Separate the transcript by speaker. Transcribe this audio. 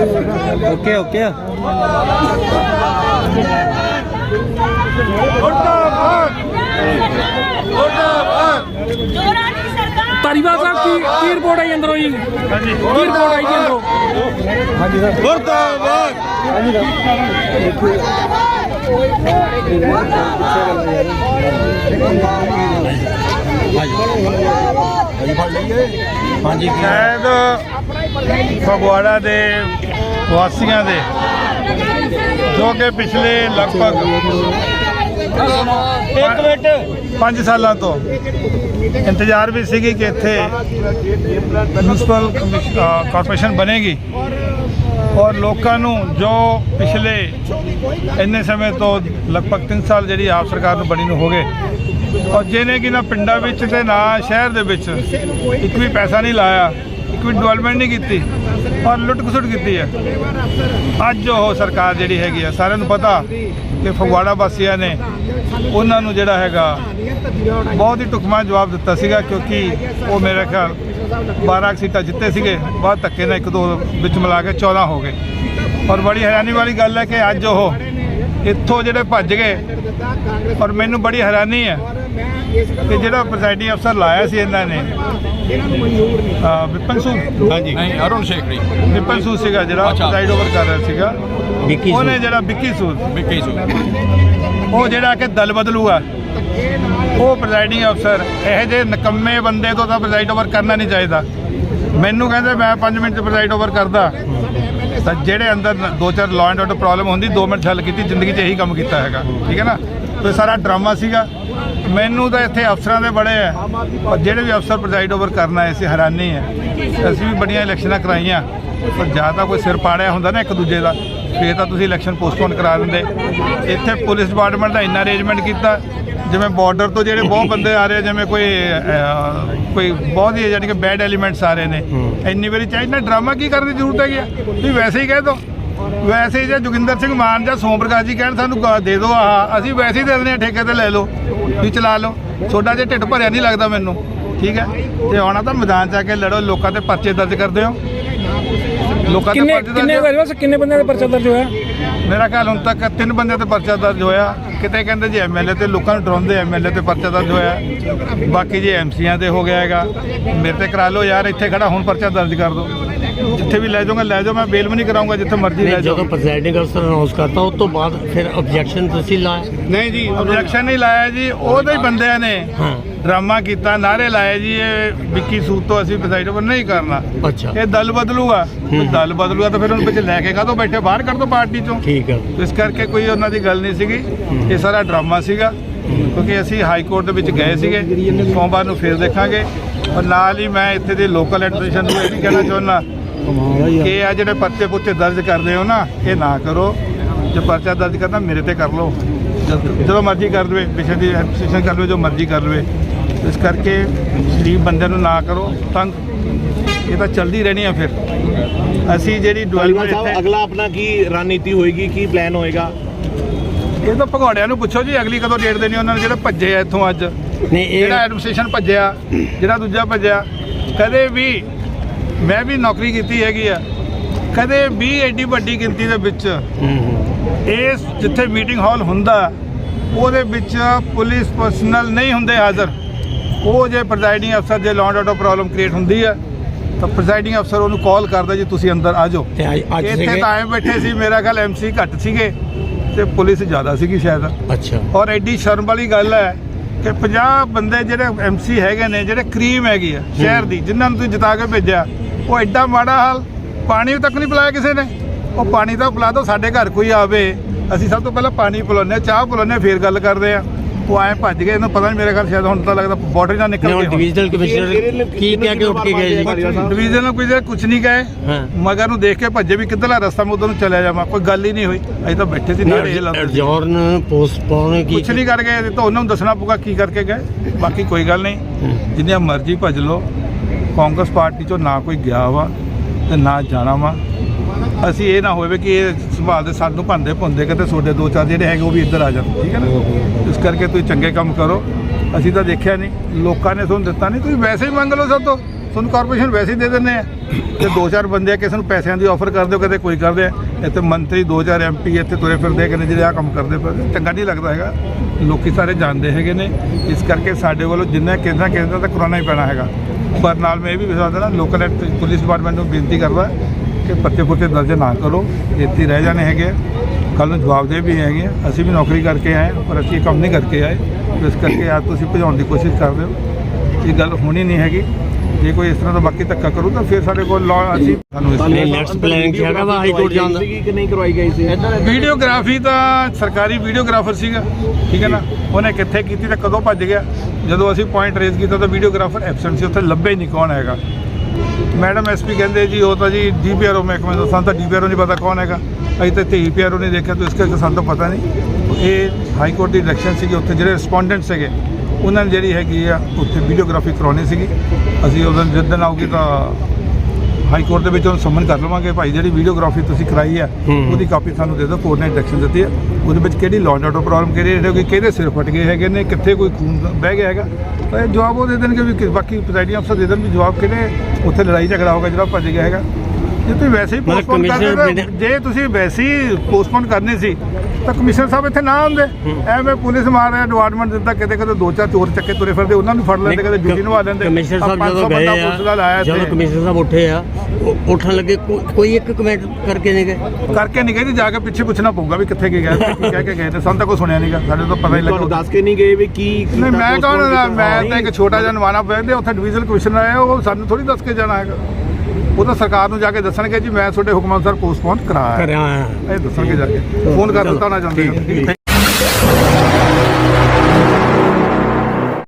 Speaker 1: Okay okay
Speaker 2: Dhariwal ਸਾਹਿਬ ਕੀ ਕੀ ਰਿਪੋਰਟ ਆਈ ਅੰਦਰੋਂ ਜੀ?
Speaker 3: ਹਾਂਜੀ
Speaker 2: ਕੀ ਰਿਪੋਰਟ ਆਈ ਜੀ ਅੰਦਰੋਂ?
Speaker 1: ਹਾਂਜੀ
Speaker 3: ਸ਼ਾਇਦ ਫਗਵਾੜਾ ਦੇ ਵਾਸੀਆਂ ਦੇ ਜੋ ਕਿ ਪਿਛਲੇ ਲਗਭਗ
Speaker 1: ਇੱਕ ਮਿੰਟ।
Speaker 3: 5 ਸਾਲਾਂ ਤੋਂ ਇੰਤਜ਼ਾਰ ਵੀ ਸੀਗੀ ਕਿ ਇੱਥੇ ਮਿਊਨਿਸਪਲ ਕਾਰਪੋਰੇਸ਼ਨ ਬਣੇਗੀ। ਔਰ ਲੋਕਾਂ ਨੂੰ ਜੋ ਪਿਛਲੇ ਇੰਨੇ ਸਮੇਂ ਤੋਂ ਲਗਭਗ 3 ਸਾਲ ਜਿਹੜੀ ਆਪ ਸਰਕਾਰ ਨੂੰ ਬਣੀ ਨੂੰ ਹੋ ਗਏ, ਔਰ ਜਿਹਨੇ ਕਿ ਨਾ ਪਿੰਡਾਂ ਵਿੱਚ ਤੇ ਨਾ ਸ਼ਹਿਰ ਦੇ ਵਿੱਚ ਇੱਕ ਵੀ ਪੈਸਾ ਨਹੀਂ ਲਾਇਆ, ਇੱਕ ਵੀ ਡਿਵੈਲਪਮੈਂਟ ਨਹੀਂ ਕੀਤੀ, ਔਰ ਲੁੱਟ ਖਸੁੱਟ ਕੀਤੀ ਹੈ। ਅੱਜ ਉਹ ਸਰਕਾਰ ਜਿਹੜੀ ਹੈਗੀ ਆ, ਸਾਰਿਆਂ ਨੂੰ ਪਤਾ ਕਿ ਫਗਵਾੜਾ ਵਾਸੀਆਂ ਨੇ ਉਹਨਾਂ ਨੂੰ ਜਿਹੜਾ ਹੈਗਾ ਬਹੁਤ ਹੀ ਟੁਕਮਾ ਜਵਾਬ ਦਿੱਤਾ ਸੀਗਾ ਕਿਉਂਕਿ ਉਹ ਮੇਰੇ ਖਿਆਲ 12 ਕੁ ਸੀਟਾਂ ਜਿੱਤੇ ਸੀਗੇ ਬਾਅਦ ਧੱਕੇ ਨਾਲ ਇੱਕ ਦੋ ਵਿੱਚ ਮਿਲਾ ਕੇ 14 ਹੋ ਗਏ। ਔਰ ਬੜੀ ਹੈਰਾਨੀ ਵਾਲੀ ਗੱਲ ਹੈ ਕਿ ਅੱਜ ਉਹ ਇੱਥੋਂ ਜਿਹੜੇ ਭੱਜ ਗਏ ਔਰ ਮੈਨੂੰ ਬੜੀ ਹੈਰਾਨੀ ਹੈ ਕਿ ਜਿਹੜਾ ਪ੍ਰੈਜ਼ਾਈਡਿੰਗ ਅਫਸਰ ਲਾਇਆ ਸੀ ਇਹਨਾਂ ਨੇ ਵਿਪਨ ਸੂਦ
Speaker 1: ਹਾਂਜੀ।
Speaker 4: ਨਹੀਂ ਅਰੁਣ ਸ਼ੇਖੜੀ
Speaker 3: ਵਿਪਨ ਸੂਦ ਸੀਗਾ ਜਿਹੜਾ। ਪ੍ਰੈਜ਼ਾਈਡ ਓਵਰ ਕਰ ਰਿਹਾ ਸੀਗਾ।
Speaker 1: ਵਿੱਕੀ ਸੂਦ।
Speaker 3: ਉਹਨੇ ਜਿਹੜਾ ਵਿੱਕੀ ਸੂਦ
Speaker 4: ਵਿੱਕੀ ਸੂ।
Speaker 3: ਉਹ ਜਿਹੜਾ ਕਿ ਦਲ ਬਦਲੂ ਆ ਉਹ ਪ੍ਰੈਜ਼ਾਈਡਿੰਗ ਅਫਸਰ ਇਹੋ ਜਿਹੇ ਨਕੰਮੇ ਬੰਦੇ ਤੋਂ ਤਾਂ ਪ੍ਰੈਜ਼ਾਈਡ ਓਵਰ ਕਰਨਾ ਨਹੀਂ ਚਾਹੀਦਾ। ਮੈਨੂੰ ਕਹਿੰਦੇ ਮੈਂ 5 ਮਿੰਟ ਪ੍ਰੈਜ਼ਾਈਡ ਓਵਰ ਕਰਦਾ। ਤਾਂ ਜਿਹੜੇ ਅੰਦਰ ਦੋ ਚਾਰ ਲਾਅ ਐਂਡ ਆਰਡਰ ਪ੍ਰੋਬਲਮ ਹੁੰਦੀ 2 ਮਿੰਟ ਹੱਲ ਕੀਤੀ ਜ਼ਿੰਦਗੀ 'ਚ ਇਹੀ ਕੰਮ ਕੀਤਾ ਹੈਗਾ। ਠੀਕ ਹੈ ਨਾ? ਤੇ ਸਾਰਾ ਡਰਾਮਾ ਸੀਗਾ। ਮੈਨੂੰ ਤਾਂ ਇੱਥੇ ਅਫਸਰਾਂ ਦੇ ਬੜੇ ਆ। ਔਰ ਜਿਹੜੇ ਵੀ ਅਫਸਰ ਪ੍ਰੈਜ਼ਾਈਡ ਓਵਰ ਕਰਨਾ ਆਏ ਸੀ ਹੈਰਾਨੀ ਹੈ ਅਸੀਂ ਵੀ ਬੜੀਆਂ ਇਲੈਕਸ਼ਨਾਂ ਕਰਾਈਆਂ। ਪਰ ਜਾਂ ਤਾਂ ਕੋਈ ਸਿਰ ਪਾੜਿਆ ਹੁੰਦਾ ਨਾ ਇੱਕ ਦੂਜੇ ਦਾ ਫੇਰ ਤਾਂ ਤੁਸੀਂ ਇਲੈਕਸ਼ਨ ਪੋਸਟਪੋਨ ਕਰਾ ਦਿੰਦੇ। ਇੱਥੇ ਪੁਲਿਸ ਡਿਪਾਰਟਮੈਂਟ ਦਾ ਇੰਨਾ ਅਰੇਂਜਮੈਂਟ ਕੀਤਾ ਜਿਵੇਂ ਬਾਰਡਰ ਤੋਂ ਜਿਹੜੇ ਬਹੁਤ ਬੰਦੇ ਆ ਰਹੇ ਜਿਵੇਂ ਕੋਈ ਕੋਈ ਬਹੁਤ ਹੀ ਜਾਨੀ ਕਿ ਬੈਡ ਐਲੀਮੈਂਟਸ ਆ ਰਹੇ ਨੇ। ਇੰਨੀ ਵਾਰੀ ਚਾਹੀਦਾ ਡਰਾਮਾ ਕੀ ਕਰਨ ਦੀ ਜ਼ਰੂਰਤ ਹੈਗੀ ਆ? ਤੁਸੀਂ ਵੈਸੇ ਹੀ ਕਹਿ ਦੋ। ਵੈਸੇ ਜੇ ਜੋਗਿੰਦਰ ਸਿੰਘ ਮਾਨ ਜਾਂ ਸੋਮ ਪ੍ਰਕਾਸ਼ ਜੀ ਕਹਿਣ ਸਾਨੂੰ ਗ- ਦੇ ਦਿਓ ਆਹ ਅਸੀਂ ਵੈਸੇ ਹੀ ਦੇ ਦਿੰਦੇ ਆ ਠੇਕੇ ਤੇ ਲੈ ਲਓ ਵੀ ਚਲਾ ਲਓ। ਛੋਟਾ ਜਿਹਾ ਢਿੱਡ ਭਰਿਆ ਨਹੀਂ ਲੱਗਦਾ ਮੈਨੂੰ ਠੀਕ ਹੈ? ਤੇ ਆਉਣਾ ਤਾਂ ਮੈਦਾਨ 'ਚ ਆ ਕੇ ਲੜੋ ਲੋਕਾਂ ਤੇ ਪਰਚੇ ਦਰਜ ਕਰਦੇ ਹੋ। ਲੋਕਾਂ ਤੇ
Speaker 2: ਕਿੰਨੇ
Speaker 3: ਪਰਚੇ
Speaker 2: ਕਿੰਨੇ
Speaker 3: ਦਰਜ
Speaker 2: ਧਾਰੀਵਾਲ ਸਾਹਿਬ ਕਿੰਨੇ ਬੰਦਿਆਂ ਦਾ ਪਰਚਾ ਦਰਜ ਹੋਇਆ?
Speaker 3: ਮੇਰਾ ਖਿਆਲ ਹੁਣ ਤੱਕ ਤਿੰਨ ਬੰਦਿਆਂ ਤੇ ਪਰਚਾ ਦਰਜ ਹੋਇਆ। ਕਿਤੇ ਕਹਿੰਦੇ ਜੀ ਐਮਐਲਏ ਤੇ ਲੋਕਾਂ ਨੂੰ ਡਰਾਉਂਦੇ ਐਮਐਲਏ ਤੇ ਪਰਚਾ ਦਰਜ ਹੋਇਆ। ਬਾਕੀ ਜੀ ਐਮਸੀਆਂ ਤੇ ਹੋ ਗਿਆ ਹੈਗਾ ਮੇਰੇ ਤੇ ਕਰਾ ਲਓ ਯਾਰ ਇੱਥੇ ਖੜਾ ਹੁਣ ਪਰਚਾ ਦਰਜ ਕਰ ਦਿਓ। ਜਿੱਥੇ ਵੀ ਲੈ ਜਾਓਗੇ ਲੈ ਜਾਓ ਮੈਂ ਬੇਲ ਵੀ ਨਹੀਂ ਕਰਾਉਂਗਾ ਜਿੱਥੇ ਮਰਜ਼ੀ ਲੈ ਜਾਓ।
Speaker 1: ਜਦੋਂ ਪ੍ਰੈਜ਼ਾਈਡਿੰਗ ਅਫਸਰ ਅਨਾਉਂਸ ਕਰਤਾ ਉਸ ਤੋਂ ਬਾਅਦ ਫਿਰ ਆਬਜੈਕਸ਼ਨ ਤੁਸੀਂ ਲਾਏ
Speaker 3: ਨਹੀਂ ਜੀ ਆਬਜੈਕਸ਼ਨ ਨਹੀਂ ਲਾਇਆ ਜੀ ਉਹਦੇ ਹੀ ਬੰਦਿਆਂ ਨੇ ਡਰਾਮਾ ਕੀਤਾ ਨਾਰੇ ਲਾਏ ਜੀ ਇਹ ਵਿੱਕੀ ਸੂਤ ਤੋਂ ਅਸੀਂ ਪ੍ਰੈਜ਼ਾਈਡ ਓਵਰ ਨਹੀਂ ਕਰਨਾ।
Speaker 1: ਅੱਛਾ।
Speaker 3: ਇਹ ਦਲ ਬਦਲੂਗਾ। ਦਲ ਬਦਲੂਗਾ ਤਾਂ ਫਿਰ ਉਹਨੂੰ ਵਿੱਚ ਲੈ ਕੇ ਕਾਹਤੋਂ ਬੈਠੇ ਬਾਹਰ ਕਰ ਦੋ ਪਾਰਟੀ ਚੋਂ।
Speaker 1: ਠੀਕ ਹੈ
Speaker 3: ਇਸ ਕਰਕੇ ਕੋਈ ਉਹਨਾਂ ਦੀ ਗੱਲ ਨਹੀਂ ਸੀਗੀ। ਇਹ ਸਾਰਾ ਡਰਾਮਾ ਸੀਗਾ। ਕਿਉਂਕਿ ਅਸੀਂ ਹਾਈ ਕੋਰਟ ਦੇ ਵਿੱਚ ਗਏ ਸੀਗੇ। ਸੋਮਵਾਰ ਨੂੰ ਫੇਰ ਦੇਖਾਂਗੇ। ਔਰ ਨਾਲ ਹੀ ਮੈਂ ਇੱਥੇ ਦੇ ਲੋਕਲ ਐਡਮਿਨਿਸਟ੍ਰੇਸ਼ਨ ਨੂੰ ਇਹ ਵੀ ਕਹਿਣਾ ਚਾਹੁੰਦਾ। ਕਿ ਆ ਜਿਹੜੇ ਪਰਚੇ ਪੁੱਚੇ ਦਰਜ ਕਰਦੇ ਹੋ ਨਾ ਇਹ ਨਾ ਕਰੋ। ਜੇ ਪਰਚਾ ਦਰਜ ਕਰਨਾ ਮੇਰੇ ਤੇ ਕਰ ਲਓ। ਜਦ- ਮਰਜ਼ੀ ਕਰ ਲਵੇ ਪਿਛੇ ਦੀ ਐਡਮਿਨਿਸਟ੍ਰੇਸ਼ਨ ਕਰ ਲਵੇ ਜੋ ਮਰਜ਼ੀ ਕਰ ਲਵੇ। ਇਸ ਕਰਕੇ ਸ਼ਰੀਫ ਬੰਦਿਆਂ ਨੂੰ ਨਾ ਕਰੋ ਤੰਗ। ਇਹ ਤਾਂ ਚੱਲਦੀ ਰਹਿਣੀ ਆ ਫਿਰ। ਅਸੀਂ ਜਿਹੜੀ ਡਿਵੈਲਪਮੈਂਟ
Speaker 5: ਅਗਲਾ ਆਪਣਾ ਕੀ ਰਣਨੀਤੀ ਹੋਏਗੀ ਕੀ ਪਲਾਨ ਹੋਏਗਾ?
Speaker 3: ਇਹ ਤਾਂ ਭਗੌੜਿਆਂ ਨੂੰ ਪੁੱਛੋ ਜੀ ਅਗਲੀ ਕਦੋਂ ਡੇਟ ਦੇਣੀ ਉਹਨਾਂ ਨੇ ਜਿਹੜੇ ਭੱਜੇ ਆ ਇੱਥੋਂ ਅੱਜ।
Speaker 1: ਇਹ
Speaker 3: ਜਿਹੜਾ ਐਡਮਿਨਿਸਟ੍ਰੇਸ਼ਨ ਭੱਜਿਆ ਜਿਹੜਾ ਦੂਜਾ ਭੱਜਿਆ ਕਦੇ ਵੀ ਮੈਂ ਵੀ ਨੌਕਰੀ ਕੀਤੀ ਹੈਗੀ ਆ। ਕਦੇ ਵੀ ਐਡੀ ਵੱਡੀ ਗਿਣਤੀ ਦੇ ਵਿੱਚ। ਇਸ ਜਿੱਥੇ ਮੀਟਿੰਗ ਹਾਲ ਹੁੰਦਾ ਉਹਦੇ ਵਿੱਚ ਪੁਲਿਸ ਪਰਸਨਲ ਨਹੀਂ ਹੁੰਦੇ ਹਾਜ਼ਰ। ਉਹ ਜੇ ਪ੍ਰੈਜ਼ਾਈਡਿੰਗ ਅਫਸਰ ਜੇ ਲਾਅ ਆਰਡਰ ਪ੍ਰੋਬਲਮ ਕ੍ਰੀਏਟ ਹੁੰਦੀ ਹੈ ਤਾਂ ਪ੍ਰੈਜ਼ਾਈਡਿੰਗ ਅਫਸਰ ਉਹਨੂੰ ਕਾਲ ਕਰਦਾ ਜੀ ਤੁਸੀਂ ਅੰਦਰ ਆ ਜਾਓ। ਇੱਥੇ ਤਾਂ ਐਂ ਬੈਠੇ ਸੀ ਮੇਰਾ ਖਿਆਲ ਐਮਸੀ ਘੱਟ ਸੀਗੇ ਤੇ ਪੁਲਿਸ ਜ਼ਿਆਦਾ ਸੀਗੀ ਸ਼ਾਇਦ।
Speaker 1: ਅੱਛਾ।
Speaker 3: ਔਰ ਐਡੀ ਸ਼ਰਮ ਵਾਲੀ ਗੱਲ ਹੈ ਕਿ 50 ਬੰਦੇ ਜਿਹੜੇ ਐਮਸੀ ਹੈਗੇ ਨੇ ਜਿਹੜੇ ਕਰੀਮ ਹੈਗੀ ਆ ਸ਼ਹਿਰ ਦੀ ਜਿਨ੍ਹਾਂ ਨੂੰ ਤੁਸੀਂ ਜਿਤਾ ਕੇ ਭੇਜਿਆ ਉਹ ਐਡਾ ਮਾੜਾ ਹਾਲ ਪਾਣੀ ਤੱਕ ਨਹੀਂ ਪਿਲਾਇਆ ਕਿਸੇ ਨੇ। ਉਹ ਪਾਣੀ ਤਾਂ ਪਿਲਾ ਦਿਓ ਸਾਡੇ ਘਰ ਕੋਈ ਆਵੇ। ਅਸੀਂ ਸਭ ਤੋਂ ਪਹਿਲਾਂ ਪਾਣੀ ਪਿਲਾਉਂਦੇ ਹਾਂ ਚਾਹ ਪਿਲਾਉਂਦੇ ਹਾਂ ਫੇਰ ਗੱਲ ਕਰਦੇ ਆ ਉਹ ਐਂ ਭੱਜ ਗਏ ਇਹਨੂੰ ਪਤਾ ਨਹੀਂ ਮੇਰੇ ਘਰ ਸ਼ਾਇਦ ਹੁਣ ਤਾਂ ਲੱਗਦਾ ਬਾਰਡਰ ਨਾਲ ਨਿਕਲ ਗਏ
Speaker 1: ਡਿਵੀਜ਼ਨਲ ਕਮਿਸ਼ਨਰ ਕੀ ਕਹਿ ਕੇ ਉੱਠ ਕੇ ਗਏ ਜੀ?
Speaker 3: ਡਿਵੀਜ਼ਨ ਨੂੰ ਕੋਈ ਕੁਝ ਨਹੀਂ ਕਹੇ। ਮਗਰ ਨੂੰ ਦੇਖ ਕੇ ਭੱਜੇ ਵੀ ਕਿੱਧਰਲਾ ਰਸਤਾ ਮੈਂ ਉਧਰ ਨੂੰ ਚਲਿਆ ਜਾਵਾਂ ਕੋਈ ਗੱਲ ਹੀ ਨਹੀਂ ਹੋਈ। ਅਸੀਂ ਤਾਂ ਬੈਠੇ ਸੀ ਨਾਲੇ ਇਹ।
Speaker 1: ਅਡਜੋਰਨ ਪੋਸਟਪੋਨ ਕੀ
Speaker 3: ਕੁਛ ਨਹੀਂ ਕਰ ਗਏ ਤਾਂ ਉਹਨਾਂ ਨੂੰ ਦੱਸਣਾ ਪਊਗਾ ਕੀ ਕਰਕੇ ਗਏ। ਬਾਕੀ ਕੋਈ ਗੱਲ ਨਹੀਂ। ਜਿੰਨੀਆਂ ਮਰਜ਼ੀ ਭੱਜ ਲਓ। ਕਾਂਗਰਸ ਪਾਰਟੀ ਚੋਂ ਨਾ ਕੋਈ ਗਿਆ ਵਾ ਤੇ ਨਾ ਜਾਣਾ ਵਾ। ਅਸੀਂ ਇਹ ਨਾ ਹੋਵੇ ਕਿ ਇਹ ਸੰਭਾਲ ਦੇ ਸਾਨੂੰ ਭੰਦੇ ਭੁੰਦੇ ਕਿਤੇ ਤੁਹਾਡੇ ਦੋ ਚਾਰ ਜਿਹੜੇ ਹੈਗੇ ਉਹ ਵੀ ਇੱਧਰ ਆ ਜਾਣ ਠੀਕ ਹੈ ਨਾ? ਇਸ ਕਰਕੇ ਤੁਸੀਂ ਚੰਗੇ ਕੰਮ ਕਰੋ। ਅਸੀਂ ਤਾਂ ਦੇਖਿਆ ਨਹੀਂ। ਲੋਕਾਂ ਨੇ ਤੁਹਾਨੂੰ ਦਿੱਤਾ ਨਹੀਂ। ਤੁਸੀਂ ਵੈਸੇ ਹੀ ਮੰਗ ਲਓ ਸਭ ਤੋਂ। ਤੁਹਾਨੂੰ ਕਾਰਪੋਰੇਸ਼ਨ ਵੈਸੇ ਹੀ ਦੇ ਦਿੰਦੇ ਆ। ਤੇ ਦੋ ਚਾਰ ਬੰਦੇ ਆ ਕਿਸੇ ਨੂੰ ਪੈਸਿਆਂ ਦੀ ਆਫਰ ਕਰ ਦਿਓ ਕਦੇ ਕੋਈ ਕਰਦੇ ਆ ਇੱਥੇ ਮੰਤਰੀ ਦੋ ਚਾਰ ਐਮਪੀ ਇੱਥੇ ਤੁਰੇ ਫਿਰਦੇ ਆ, ਕਹਿੰਦੇ ਜਿਹੜੇ ਆ ਕੰਮ ਕਰਦੇ ਪਏ ਚੰਗਾ ਨਹੀਂ ਲੱਗਦਾ ਹੈਗਾ। ਲੋਕੀ ਸਾਰੇ ਜਾਣਦੇ ਹੈਗੇ ਨੇ। ਇਸ ਕਰਕੇ ਸਾਡੇ ਵੱਲੋਂ ਜਿੰਨਾ ਕਿੰਨਾ ਕਿੰਨਾ ਤਾਂ ਕਰਾਉਣਾ ਹੀ ਪੈਣਾ ਹੈਗਾ। ਪਰ ਨਾਲ ਮੈਂ ਇਹ ਵੀ ਵਿਸ਼ਵਾਸ ਦਿੰਦਾ ਲੋਕਲ ਐਕਟ ਪੁਲਿਸ ਡਿਪਾਰਟਮੈਂਟ ਨੂੰ ਬੇਨਤੀ ਕਰਦਾ ਕਿ ਪੱਤੇ ਪੁੱਤੇ ਦਰਜ ਨਾ ਕਰੋ, ਇੱਥੇ ਰਹਿ ਜਾਣੇ ਹੈਗੇ ਕੱਲ ਨੂੰ ਜਵਾਬਦੇਹ ਵੀ ਹੈਗੇ ਅਸੀਂ ਵੀ ਨੌਕਰੀ ਕਰਕੇ ਆਏ ਪਰ ਅਸੀਂ ਇਹ ਕੰਮ ਨਹੀਂ ਕਰਕੇ ਆਏ। ਇਸ ਕਰਕੇ ਅੱਜ ਤੁਸੀਂ ਭਜਾਉਣ ਦੀ ਕੋਸ਼ਿਸ਼ ਕਰ ਰਹੇ ਹੋ। ਇਹ ਗੱਲ ਹੋਣੀ ਨਹੀਂ ਹੈਗੀ। ਜੇ ਕੋਈ ਇਸ ਤਰ੍ਹਾਂ ਦਾ ਬਾਕੀ ਧੱਕਾ ਕਰੂ ਤਾਂ ਫਿਰ ਸਾਡੇ ਕੋਲ law ਅਸੀਂ ਸਾਨੂੰ ਇਸ
Speaker 1: ਨਹੀਂ, next plan ਕੀ ਹੈਗਾ? ਵਾ ਹਾਈ ਕੋਰਟ ਜਾਣ ਦਾ?
Speaker 5: ਕਿ ਨਹੀਂ ਕਰਵਾਈ ਗਈ ਸੀ?
Speaker 3: ਵੀਡੀਓਗ੍ਰਾਫੀ ਤਾਂ ਸਰਕਾਰੀ ਵੀਡੀਓਗ੍ਰਾਫਰ ਸੀਗਾ ਠੀਕ ਹੈ ਨਾ? ਉਹਨੇ ਕਿੱਥੇ ਕੀਤੀ ਤੇ ਕਦੋਂ ਭੱਜ ਗਿਆ? ਜਦੋਂ ਅਸੀਂ ਪੁਆਇੰਟ ਰੇਜ਼ ਕੀਤਾ ਤਾਂ ਵੀਡੀਓਗ੍ਰਾਫਰ ਐਬਸੈਂਟ ਸੀ ਉੱਥੇ ਲੱਭੇ ਹੀ ਨਹੀਂ ਕੌਣ ਹੈਗਾ। ਮੈਡਮ ਐਸਪੀ ਕਹਿੰਦੇ ਜੀ ਉਹ ਤਾਂ ਜੀ ਡੀਪੀਆਰਓ ਮਹਿਕਮੇ ਦਾ ਸਾਨੂੰ ਤਾਂ ਡੀਪੀਆਰਓ ਨਹੀਂ ਪਤਾ ਕੌਣ ਹੈਗਾ। ਅਸੀਂ ਤਾਂ ਡੀਪੀਆਰਓ ਨਹੀਂ ਦੇਖਿਆ ਤਾਂ ਇਸ ਕਰਕੇ ਸਾਨੂੰ ਤਾਂ ਪਤਾ ਨਹੀਂ। ਇਹ ਹਾਈ ਕੋਰਟ ਦੀ ਇਲੈਕਸ਼ਨ ਸੀਗੀ ਉੱਥੇ ਜਿਹੜੇ ਰਿਸਪੋਂਡੈਂਟ ਸੀਗੇ ਉਹਨਾਂ ਨੇ ਜਿਹੜੀ ਹੈਗੀ ਆ ਉੱਥੇ ਵੀਡੀਓਗ੍ਰਾਫੀ ਕਰਾਉਣੀ ਸੀਗੀ। ਅਸੀਂ ਉਦੋਂ ਜਿਸ ਦਿਨ ਆਊਗੀ ਤਾਂ ਹਾਈ ਕੋਰਟ ਦੇ ਵਿੱਚ ਉਹਨੂੰ ਸਮਨ ਕਰ ਲਵਾਂਗੇ। ਭਾਈ ਜਿਹੜੀ ਵੀਡੀਓਗ੍ਰਾਫੀ ਤੁਸੀਂ ਕਰਾਈ ਹੈ
Speaker 1: ਹੂੰ।
Speaker 3: ਉਹਦੀ ਕਾਪੀ ਸਾਨੂੰ ਦੇ ਦਿਓ ਕੋਰਟ ਨੇ ਡਾਇਰੈਕਸ਼ਨ ਦਿੱਤੀ ਹੈ ਉਹਦੇ ਵਿੱਚ ਕਿਹੜੀ ਐਂਡ ਆਰਡਰ ਪ੍ਰੋਬਲਮ ਕਿਹੜੀ ਹੈ ਕਿ ਕਿਹਦੇ ਸਿਰ ਫਟ ਗਏ ਹੈਗੇ ਨੇ ਕਿੱਥੇ ਕੋਈ ਖੂਨ ਬਹਿ ਗਿਆ ਹੈਗਾ। ਤਾਂ ਇਹ ਜਵਾਬ ਉਹ ਦੇ ਦੇਣਗੇ ਵੀ ਬਾਕੀ ਪ੍ਰੈਜ਼ਾਈਡਿੰਗ ਅਫਸਰ ਦੇ ਦੇਣ ਵੀ ਜਵਾਬ ਕਿਹਨੇ ਉੱਥੇ ਲੜਾਈ ਝਗੜਾ ਹੋਗਾ ਜਿਹੜਾ ਭੱਜ ਗਿਆ ਹੈਗਾ। ਜੇ ਤੁਸੀਂ ਵੈਸੇ ਹੀ
Speaker 1: ਮਤਲਬ
Speaker 3: ਪੋਸਟਪੋਨ ਕਰਦੇ
Speaker 1: ਬਿਨਾਂ-
Speaker 3: ਜੇ ਤੁਸੀਂ ਵੈਸੇ ਹੀ ਪੋਸਟਪੋਨ ਕਰਨੀ ਸੀ ਤਾਂ ਕਮਿਸ਼ਨਰ ਸਾਹਿਬ ਇੱਥੇ ਨਾ ਆਉਂਦੇ। ਐਵੇਂ ਪੁਲਿਸ ਮਾਰ ਰਿਹਾ ਡਿਪਾਰਟਮੈਂਟ ਦਿੱਤਾ ਕਿਤੇ ਕਿਤੇ ਦੋ ਚਾਰ ਚੋਰ ਚੱਕੇ ਤੁਰੇ ਫਿਰਦੇ ਉਹਨਾਂ ਨੂੰ ਫੜ ਲੈਂਦੇ ਕਦੇ ਡਿਊਟੀ ਨਿਭਾ ਲੈਂਦੇ।
Speaker 1: ਕਮਿਸ਼ਨਰ ਸਾਹਿਬ
Speaker 3: ਆਹ ਪੰਜ ਸੌ
Speaker 1: ਜਦੋਂ ਗਏ
Speaker 3: ਬੰਦਾ ਪੁਲਿਸ ਦਾ
Speaker 1: ਆ ਜਦੋਂ
Speaker 3: ਇੱਥੇ।
Speaker 1: ਕਮਿਸ਼ਨਰ ਸਾਹਿਬ ਉੱਠੇ ਆ ਉਹ ਉੱਠਣ ਲੱਗੇ ਕੋ- ਕੋਈ ਇੱਕ ਕਮੈਂਟ ਕਰਕੇ ਨਹੀਂ ਗਏ।
Speaker 3: ਕਰਕੇ ਨਹੀਂ ਗਏ ਜੀ ਜਾ ਕੇ ਪਿੱਛੇ ਪੁੱਛਣਾ ਪਊਗਾ ਵੀ ਕਿੱਥੇ ਗਏ ਗਏ ਕੀ ਕਹਿ ਕੇ ਗਏ ਨੇ ਸਾਨੂੰ ਤਾਂ ਕੋਈ ਸੁਣਿਆ ਨਹੀਂਗਾ ਸਾਡੇ ਤੋਂ ਪਤਾ ਹੀ
Speaker 5: ਤੁਹਾਨੂੰ
Speaker 3: ਲੱਗਾ
Speaker 5: ਦੱਸ ਕੇ ਨਹੀਂ ਗਏ ਵੀ ਕੀ
Speaker 3: ਨਹੀਂ ਮੈਂ ਕੌਣ ਮੈਂ? ਤਾਂ ਇੱਕ ਛੋਟਾ ਜਿਹਾ ਨਵਾਨਾ ਪੈਂਦੇ ਉੱਥੇ ਡਿਵੀਜ਼ਨਲ ਕਮਿਸ਼ਨਰ ਆਇਆ ਉਹ ਸਾਨੂੰ ਥੋੜੀ ਦੱਸ ਕੇ ਜਾਣਾ ਹੈਗਾ। ਉਹ ਤਾਂ ਸਰਕਾਰ ਨੂੰ ਜਾ ਕੇ ਦੱਸਣਗੇ ਜੀ ਮੈਂ ਤੁਹਾਡੇ ਹੁਕਮ ਅਨੁਸਾਰ ਪੋਸਟਪੋਨ ਕਰਾਇਆ।
Speaker 1: ਕਰਿਆ
Speaker 3: ਇਹ ਦੱਸਣਗੇ ਜਾ ਕੇ। ਫੋਨ ਕਰ ਦਿੱਤਾ ਨਾ ਜਾਂਦੇ